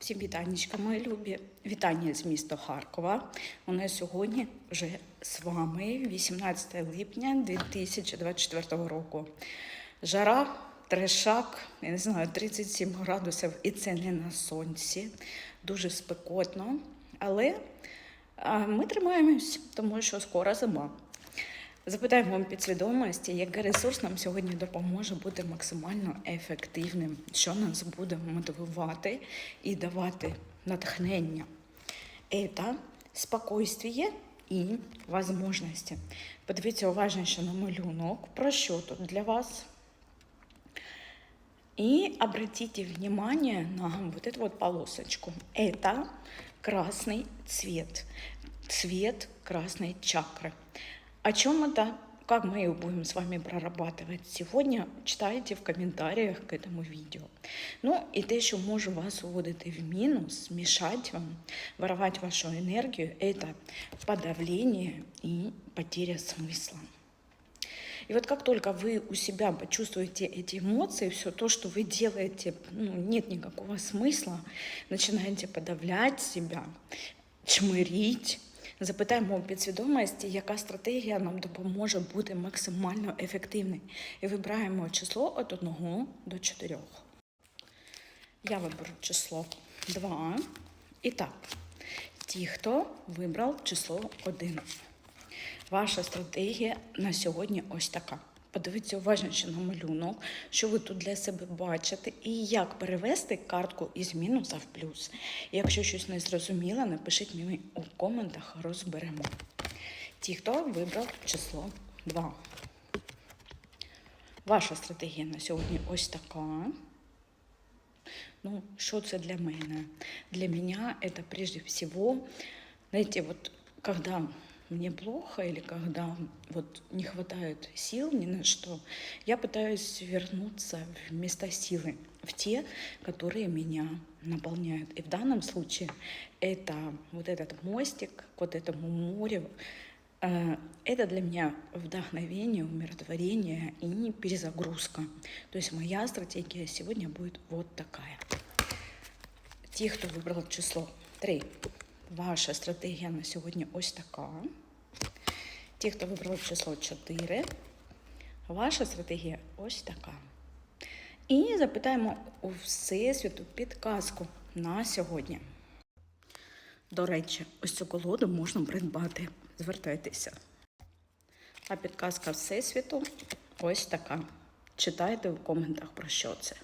Всім вітаннячка, мої любі. Вітання з міста Харкова. У нас сьогодні вже з вами 18 липня 2024 року. Жара, трешак, я не знаю, 37 градусів, і це не на сонці. Дуже спекотно. Але ми тримаємось, тому що скоро зима. Запитаємо підсвідомості, який ресурс нам сьогодні допоможе бути максимально ефективним, що нас буде мотивувати і давати натхнення. Це спокійствие і можливості. Подивіться уважніше на малюнок, про що тут для вас. И обратите внимание на вот эту вот полосочку. Это красный цвет. Цвет красной чакры. О чем это? Как мы ее будем с вами прорабатывать сегодня, читайте в комментариях к этому видео. Ну і те, що може вас уводити в мінус, мешать вам, воровать вашу энергию, это подавление и потеря смысла. И вот как только вы у себя почувствуете эти эмоции, все то, что вы делаете, ну, нет никакого смысла, начинаете подавлять себя, чмиріть. Запитаємо у підсвідомості, яка стратегія нам допоможе бути максимально ефективною. І вибираємо число від 1 до 4. Я виберу число 2. І так, ті, хто вибрав число 1. Ваша стратегія на сьогодні ось така. Подивіться уважніше на малюнок, що ви тут для себе бачите, і як перевести картку із мінуса в плюс. Якщо щось не зрозуміло, напишіть мені у коментах, розберемо. Ті, хто вибрав число 2. Ваша стратегія на сьогодні ось така. Ну, что это для меня? Для меня это прежде всего, знаете, вот когда мне плохо или когда вот не хватает сил ни на что, я пытаюсь вернуться в места силы, в те, которые меня наполняют. И в данном случае это вот этот мостик к вот этому морю, Э, это для меня вдохновение, умиротворение и перезагрузка. То есть моя стратегия сегодня будет вот такая. Ті, хто вибрав число 3, ваша стратегія на сьогодні ось така. Ті, хто вибрав число 4, ваша стратегія ось така. І запитаємо у Всесвіту підказку на сьогодні. До речі, ось цю колоду можна придбати. Звертайтеся. А підказка Всесвіту ось така. Читайте в коментах про що це.